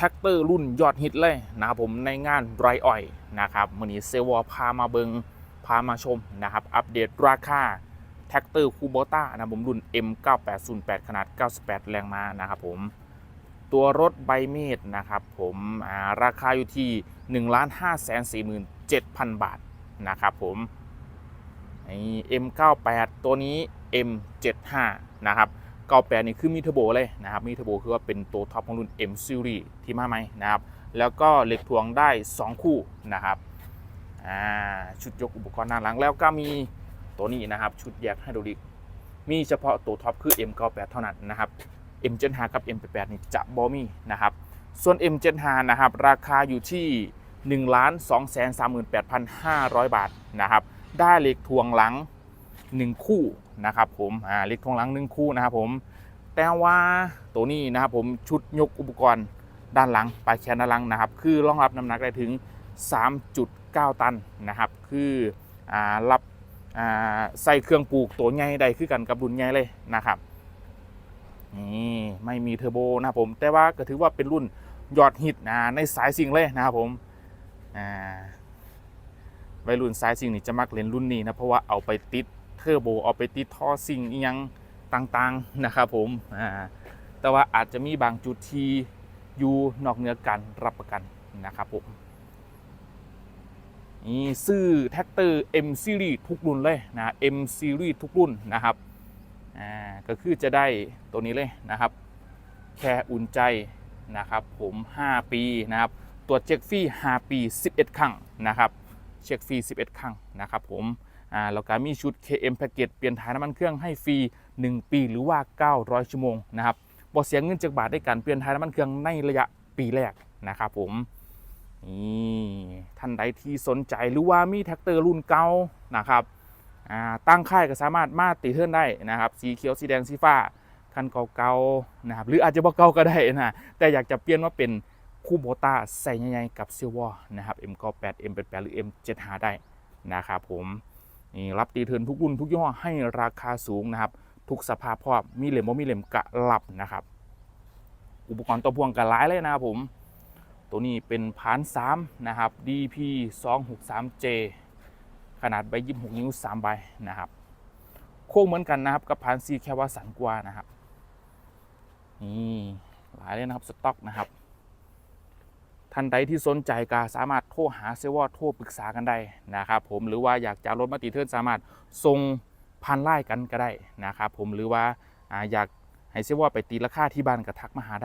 แท็กเตอร์รุ่นยอดฮิตเลยนะครับผมในงานไรอ้อยนะครับมือนี้เซวอพามาเบิงพามาชมนะครับ อัปเดตราคาแท็กเตอร์คูโบต้านะผมรุ่น M9808 ขนาด 98 แรงม้านะครับผมตัวรถใบมีดนะครับผมาราคาอยู่ที่ 1 5 4 7 0 0 0 บาทนะครับผมไอ้ M98 ตัวนี้ M75 นะครับ 98 นี่คือมีเทอร์โบเลยนะครับ มีเทอร์โบคือว่าเป็นตัวท็อปของรุ่น M Series ที่มาใหม่นะครับ แล้วก็เหล็กถ่วงได้ 2 คู่นะครับชุดยกอุปกรณ์หน้าหลังแล้วก็มีตัวนี้นะครับ ชุดแยกไฮดรอลิก มีเฉพาะตัวท็อปคือ M98 เท่านั้นนะครับ M75 กับ M88 นี่จะบอมีนะครับ ส่วน M75 นะครับ ราคาอยู่ที่ 1 2 3 8 5 0 0 บาทนะครับ ได้เหล็กถ่วงหลัง 1 คู่ นะครับผมอ่าเล็กถ่วงหลัง1คู่นะครับผมแต่ว่าตัวนี้นะครับผมชุดยกอุปกรณ์ด้านหลังปลายแขนด้านหลังนะครับ คือรองรับน้ำหนักได้ถึง 3.9 ตันนะครับ คืออ่ารับอ่าใส่เครื่องปลูกตัวใหญ่ได้คือกันกับรุ่นใหญ่เลยนะครับนี่ไม่มีเทอร์โบนะครับผมแต่ว่าก็ถือว่าเป็นรุ่นยอดฮิตนะในสายซิงเลยนะครับผมอ่าวัยรุ่นสายซิงนี่จะมักเล่นรุ่นนี้นะเพราะว่าเอาไปติด เทอร์โบเอาไปติดท่อซิงอียังต่างๆนะครับผมอ่าแต่ว่าอาจจะมีบางจุดที่อยู่นอกเหนือการรับประกันนะครับผมนี่ซื้อแท็กเตอร์ M Series ทุกรุ่นเลยนะ M Series ทุกรุ่นนะครับอ่าก็คือจะได้ตัวนี้เลยนะครับ แค่อุ่นใจนะครับผม 5 ปีนะครับตรวจเช็คฟรี5ปี 11 ครั้งนะครับ เช็คฟรี11 ครั้งนะครับผม อ่าแล้วก็มีชุด KM Package เปลี่ยนถ่ายน้ำมันเครื่องให้ฟรี 1 ปีหรือว่า 900 ชั่วโมงนะครับบ่เสียเงินจากบาทในการเปลี่ยนถ่ายน้ำมันเครื่องในระยะปีแรกนะครับผมนี่ท่านใดที่สนใจหรือว่ามีแท็กเตอร์รุ่นเก่านะครับตั้งค่ายก็สามารถมาติเทิร์นได้นะครับ สีเขียวสีแดงสีฟ้าคันเก่าๆนะครับหรืออาจจะบ่เก่าก็ได้นะแต่อยากจะเปลี่ยนว่าเป็นคู่โบต้าใส่ใหญ่ๆกับซิลวอร์นะครับ M98 M88 หรือ M75 ได้นะครับผม นี่รับตีเทินทุกรุ่นทุกยี่ห้อให้ราคาสูงนะครับ ทุกสภาพพร้อมมีเหลี่ยมบ่มีเหลี่ยมกะลับนะครับ อุปกรณ์ตัวพ่วงกะหลายเลยนะครับผม ตัวนี้เป็นพาน3นะครับ DP 263J ขนาดใบยี่หกนิ้ว 3 ใบนะครับ โค้งเหมือนกันนะครับ กับพานซีแค่ว่าสันกว่านะครับนี่หลายเลยนะครับสต็อกนะครับ ท่านใดที่สนใจก็สามารถโทรหาเซวอโทรปรึกษากันได้นะครับผมหรือว่าอยากจะเอารถมาติเทิร์นสามารถส่งพันไล่กันก็ได้นะครับผมหรือว่าอยากให้เซวอไปตีราคาที่บ้านก็ทักมาหาได้